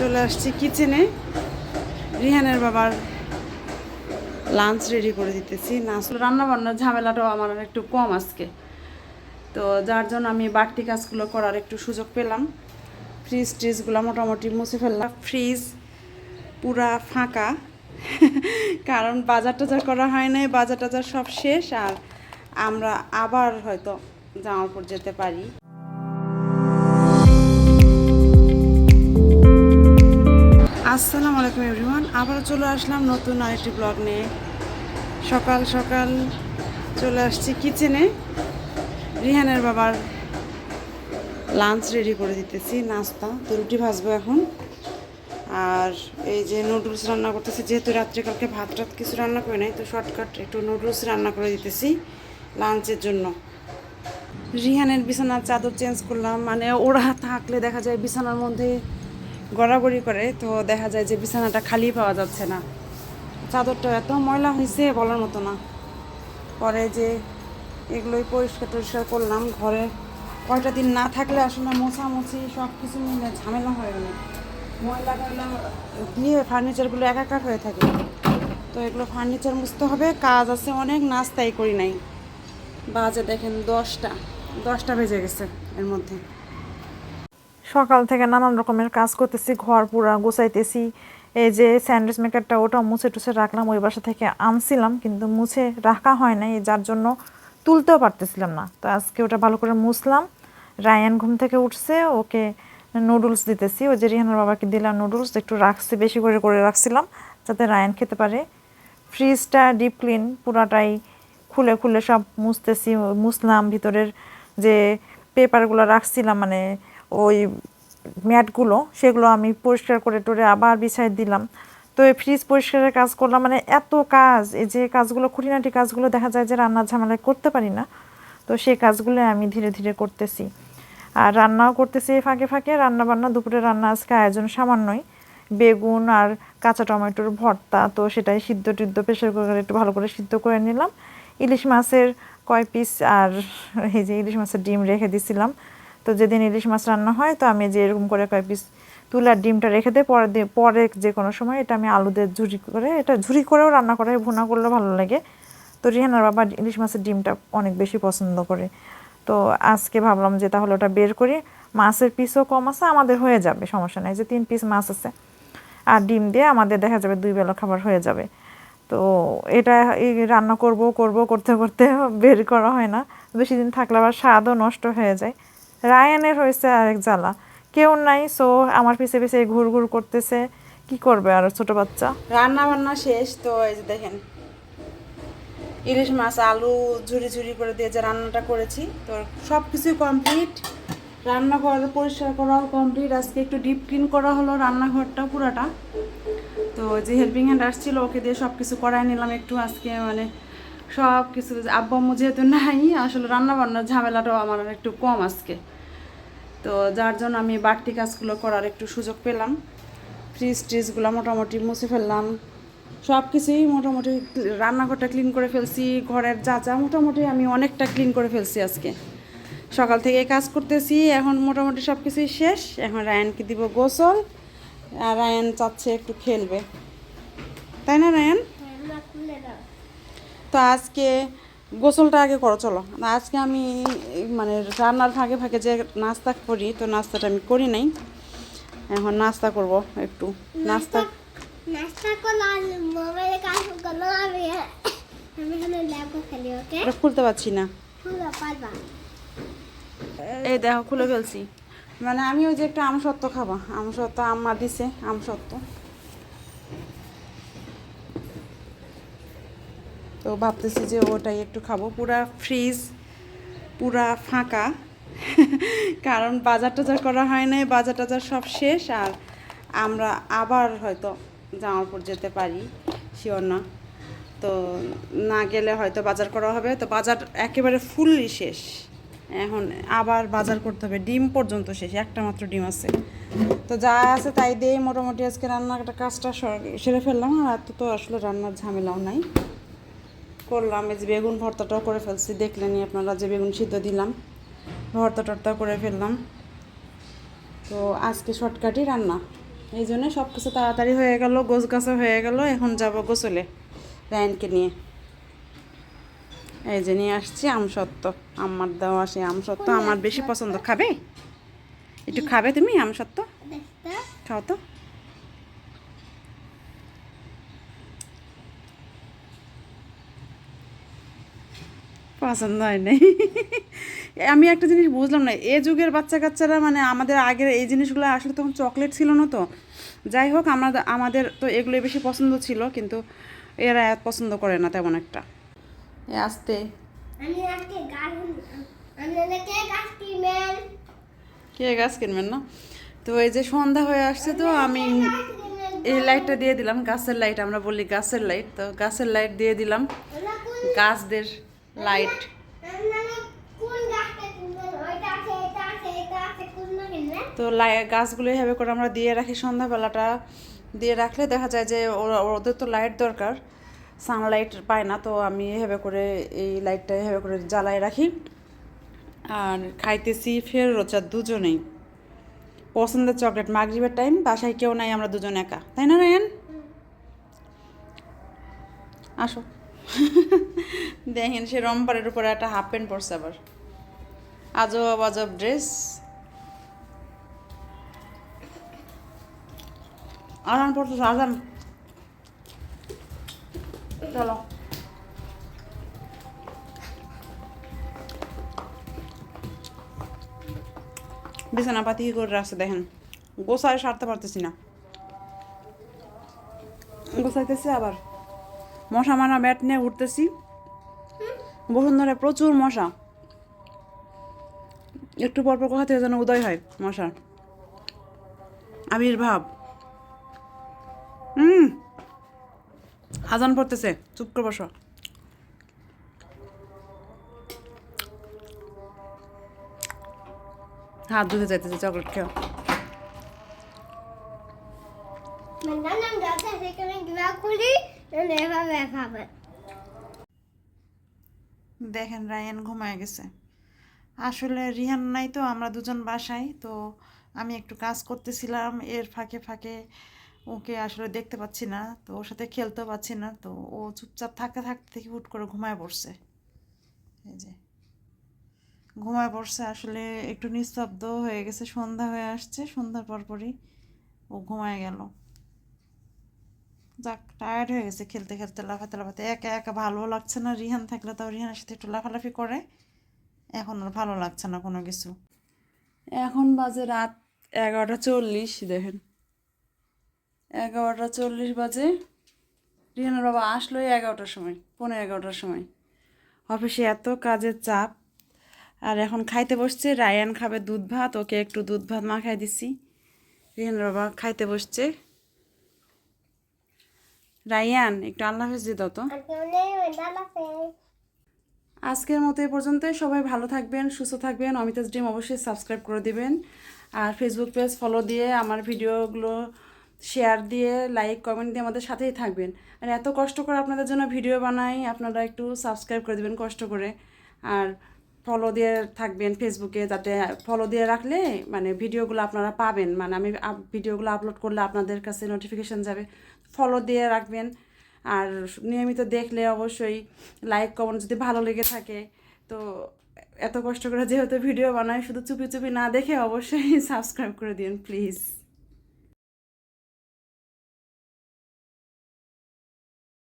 চলে আসছি কিচেনে রিহানের বাবার লাঞ্চ রেডি করে দিতেছি। না, আসলে রান্নাবান্নার ঝামেলাটাও আমার একটু কম আজকে। তো যার জন্য আমি বাড়তি কাজগুলো করার একটু সুযোগ পেলাম। ফ্রিজ ট্রিজগুলো মোটামুটি মুছে ফেললাম। ফ্রিজ পুরা ফাঁকা। কারণ বাজার টাজার করা হয় নাই, বাজার টাজার সব শেষ। আর আমরা আবার হয়তো জামালপুর যেতে পারি। আসসালামু আলাইকুম এভরিওয়ান, আবারও চলে আসলাম নতুন আরেকটি ব্লগ নিয়ে। সকাল সকাল চলে আসছি কিচেনে রিহানের বাবার লাঞ্চ রেডি করে দিতেছি, নাস্তা। তো রুটি ভাজবো এখন। আর এই যে নুডলস রান্না করতেছি, যেহেতু রাত্রে কালকে ভাত টাত কিছু রান্না করে নাই, তো শর্টকাট একটু নুডলস রান্না করে দিতেছি লাঞ্চের জন্য। রিহানের বিছানার চাদর চেঞ্জ করলাম মানে ওরা থাকলে দেখা যায় বিছানার মধ্যে গড়াগড়ি করে, তো দেখা যায় যে বিছানাটা খালি পাওয়া যাচ্ছে না। চাদরটা এত ময়লা হয়েছে বলার মতো না। পরে যে এগুলোই পরিষ্কার টরিষ্কার করলাম, ঘরে কয়টা দিন না থাকলে আসলে মোছামুছি সব কিছু মিলে ঝামেলা হয়ে গেল। ময়লা টয়লা দিয়ে ফার্নিচারগুলো একাকার হয়ে থাকে। তো এগুলো ফার্নিচার মুছতে হবে, কাজ আছে অনেক, নাস্তাই করি নাই। বাজে দেখেন দশটা দশটা বেজে গেছে এর মধ্যে। সকাল থেকে নানান রকমের কাজ করতেছি, ঘর পুরা গোছাইতেছি। এই যে স্যান্ডউইচ মেকারটা ওটা মুছে টুছে রাখলাম, ওই বাসা থেকে আনছিলাম, কিন্তু মুছে রাখা হয় নাই, যার জন্য তুলতেও পারতেছিলাম না। তো আজকে ওটা ভালো করে মুছলাম। রায়ান ঘুম থেকে উঠছে, ওকে নুডলস দিতেছি। ওই যে রিহানার বাবাকে দিলাম নুডলস, একটু রাখছি, বেশি করে করে রাখছিলাম, যাতে রায়ান খেতে পারে। ফ্রিজটা ডিপ ক্লিন, পুরাটাই খুলে খুলে সব মুছতেছি, মুছলাম। ভিতরের যে পেপারগুলো রাখছিলাম মানে ওই ম্যাটগুলো, সেগুলো আমি পরিষ্কার করে টোরে আবার বিছাই দিলাম। তো এই ফ্রিজ পরিষ্কারের কাজ করলাম মানে এত কাজ, এই যে কাজগুলো, খুঁটিনাটি কাজগুলো দেখা যায় যে রান্নার ঝামেলায় করতে পারি না, তো সেই কাজগুলো আমি ধীরে ধীরে করতেছি। আর রান্নাও করতেছি এই ফাঁকে ফাঁকে রান্না বান্না দুপুরে রান্না আজকে আয়োজন সামান্যই। বেগুন আর কাঁচা টমেটোর ভর্তা, তো সেটাই সিদ্ধ টিদ্ধ প্রেশার কুকারে একটু ভালো করে সিদ্ধ করে নিলাম। ইলিশ মাছের কয় পিস আর এই যে ইলিশ মাছের ডিম রেখে দিছিলাম। তো যেদিন ইলিশ মাছ রান্না হয়, তো আমি যে এরকম করে কয়েক পিস তুলার ডিমটা রেখে দিই পরে দিয়ে পরে যে কোনো সময় এটা আমি আলু দিয়ে ঝুরি করে, এটা ঝুরি করেও রান্না করে ভুনা করলেও ভালো লাগে। তো রিহানার বাবা ইলিশ মাছের ডিমটা অনেক বেশি পছন্দ করে। তো আজকে ভাবলাম যে তাহলে ওটা বের করি। মাছের পিসও কম আছে, আমাদের হয়ে যাবে, সমস্যা নেই, যে তিন পিস মাছ আছে। আর ডিম দিয়ে আমাদের দেখা যাবে দুই বেলা খাবার হয়ে যাবে। তো এটা এই রান্না করব করব, করতে করতে বের করা হয় না। বেশি দিন থাকলে আবার স্বাদও নষ্ট হয়ে যায়। রায়ানের হয়েছে আরেক জ্বালা। কেউ নাই সো আমার পিছে পিছে ঘুর ঘুর করতেছে। কি করবে আর ছোট বাচ্চা? রান্না বান্না শেষ, তো এই যে দেখেন, ইলিশ মাছ, আলু ঝুরি ঝুরি করে দিয়ে যে রান্নাটা করেছি, তো সব কিছুই কমপ্লিট রান্নাঘর পরিষ্কার করাও কমপ্লিট আজকে একটু ডিপ ক্লিন করা হলো রান্নাঘরটা পুরাটা। তো যে হেল্পিং হ্যান্ড আসছিল, ওকে দিয়ে সব কিছু করাই নিলাম একটু আজকে মানে সব কিছু আব্বা আম্মু যেহেতু নাই, আসলে রান্না বান্নার ঝামেলাটাও আমার একটু কম আজকে। তো যার জন্য আমি বাড়তি কাজগুলো করার একটু সুযোগ পেলাম। ফ্রিজ ট্রিজগুলো মোটামুটি মুছে ফেললাম। সব কিছুই মোটামুটি রান্নাঘরটা ক্লিন করে ফেলছি ঘরের যা যা মোটামুটি আমি অনেকটা ক্লিন করে ফেলছি আজকে। সকাল থেকে কাজ করতেছি এখন মোটামুটি সব কিছুই শেষ। এখন রায়ানকে দিব গোসল আর রায়ান চাচ্ছে একটু খেলবে। তাই না রায়ান? তো আজকে গোসলটা আগে করো চলো। আজকে আমি মানে রান্নার ফাঁকে ফাঁকে যে নাস্তা করি তো নাস্তাটা আমি করি নাই। এখন নাস্তা করব একটু। নাস্তা আমি আমি খুলতে পারছি না। এই দেখো খুলে ফেলছি। মানে আমি ওই যে একটা আমসত্ত্ব খাব। আমসত্ত্ব আম্মা দিছে আমসত্ত্ব। তো ভাবতেছি যে ওটাই একটু খাব। পুরা ফ্রিজ পুরা ফাঁকা। কারণ বাজার টাজার করা হয় নাই বাজার টাজার সব শেষ আর আমরা আবার হয়তো জামালপুর যেতে পারি শিওর না। তো না গেলে হয়তো বাজার করা হবে। তো বাজার একেবারে ফুললি শেষ। এখন আবার বাজার করতে হবে। ডিম পর্যন্ত শেষ, একটা মাত্র ডিম আছে। তো যা আছে তাই দিয়ে মোটামুটি আজকে রান্নাটা কাজটা সেরে ফেললাম। আর এত তো আসলে রান্নার ঝামেলাও নাই। করলাম এই যে বেগুন ভর্তাটাও করে ফেলছি দেখলেনি আপনারা যে বেগুন সিদ্ধ দিলাম ভর্তা টর্তা করে ফেললাম। তো আজকে শর্টকাটই রান্না এই জন্য সব কিছু তাড়াতাড়ি হয়ে গেল গোছ গাছা হয়ে গেল এখন যাব গোসলে রায়নকে নিয়ে। এই যে নিয়ে আসছি আমসত্ত্ব আমার দেওয়া আসে আমসত্ত্ব আমার বেশি পছন্দ খাবে? একটু খাবে তুমি আমসত্ত্ব খাও তো। পছন্দ হয় নাই আমি একটা জিনিস বুঝলাম না এ যুগের বাচ্চা কাচ্চারা মানে আমাদের আগের এই জিনিসগুলো আসলে তখন চকলেট ছিল না তো। যাই হোক আমরা আমাদের তো এগুলোই বেশি পছন্দ ছিল কিন্তু এরা এত পছন্দ করে না তেমন একটা। এ আসতে। কে গাছ কিনবেন? না? তো এই যে সন্ধ্যা হয়ে আসছে তো আমি এই লাইটটা দিয়ে দিলাম গাছের লাইট আমরা বলি গাছের লাইট তো গাছের লাইট দিয়ে দিলাম। গাছদের লাইট তো গাছগুলো এভাবে করে আমরা দিয়ে রাখি সন্ধ্যাবেলাটা। দিয়ে রাখলে দেখা যায় যে ওরা ওদের তো লাইট দরকার। সানলাইট পায় না তো আমি এভাবে করে এই লাইটটা এভাবে করে জ্বালায় রাখি। আর খাইতেছি ফের রোচা দুজনেই। পছন্দের চকলেট মাগরিবের টাইম বাসায় কেউ নাই আমরা দুজন একা। তাই না রায়ন? আসো। দেখেন সে রম্পারের উপরে একটা হাফ প্যান্ট পরছে আবার। আজব আজব ড্রেস আজান পড়তেছে, আজান। চলো। বিছানা পাতি কি করে রাখছে দেখেন? গোসায় সারতে পারতেছি না। গোসাইতেছি আবার। মশা মারা ব্যাট নিয়ে উঠতেছি। বসুন্ধরে প্রচুর মশা। একটু পর পর কোথা থেকে যেন উদয় হয় মশার। আবির্ভাব হুম আজান পড়তেছে, চুপ করে বসো। হাত ধুতে যাইতেছে চকলেট খেয়ে দেখেন, রায়ান ঘুমায় গেছে। আসলে রিহান নাই তো, আমরা দুজন বাসায়, তো আমি একটু কাজ করতেছিলাম, এর ফাঁকে ফাঁকে ওকে আসলে দেখতে পাচ্ছি না, তো ওর সাথে খেলতেও পাচ্ছি না, তো ও চুপচাপ থাকতে থাকতে থেকে হুট করে ঘুমায় পড়ছে। এই যে, ঘুমায় পড়ছে, আসলে একটু নিস্তব্ধ হয়ে গেছে, সন্ধ্যা হয়ে আসছে, সন্ধ্যার পরপরই ও ঘুমায় গেল। যাক টায়ার্ড হয়ে গেছে খেলতে খেলতে, লাফাতে লাফাতে। একা একা ভালো লাগছে না রিহান থাকলে, তাও রিহানের সাথে একটু লাফালাফি করে। এখন আর ভালো লাগছে না কোনো কিছু। এখন বাজে রাত এগারোটা চল্লিশ, দেখেন। এগারোটা চল্লিশ বাজে। রিহানের বাবা আসলো এগারোটার সময় পনেরো এগারোটার সময়। অফিসে এত কাজের চাপ। আর এখন খাইতে বসছে, রায়ান খাবে দুধ ভাত, ওকে একটু দুধ ভাত মাখাই দিছি। রিহানের বাবা খাইতে বসছে। রায়ান একটু আল্লাহ হাফেজ দাও তো। আছে আজকের মতো এ পর্যন্তই। সবাই ভালো থাকবেন সুস্থ থাকবেন। অমিতাজ ড্রিম অবশ্যই সাবস্ক্রাইব করে দিবেন। আর ফেসবুক পেজ ফলো দিয়ে আমার ভিডিওগুলো শেয়ার দিয়ে লাইক কমেন্ট দিয়ে আমাদের সাথেই থাকবেন। আর এত কষ্ট করে আপনাদের জন্য ভিডিও বানাই আপনারা একটু সাবস্ক্রাইব করে দেবেন কষ্ট করে। আর ফলো দিয়ে থাকবেন ফেসবুকে যাতে ফলো দিয়ে রাখলে মানে ভিডিওগুলো আপনারা পাবেন। মানে আমি ভিডিওগুলো আপলোড করলে আপনাদের কাছে নোটিফিকেশান যাবে। ফলো দিয়ে রাখবেন। আর নিয়মিত দেখলে অবশ্যই লাইক কমেন্ট যদি ভালো লেগে থাকে, তো এত কষ্ট করে যেহেতু ভিডিও বানায় শুধু চুপি চুপি না দেখে অবশ্যই সাবস্ক্রাইব করে দিন প্লিজ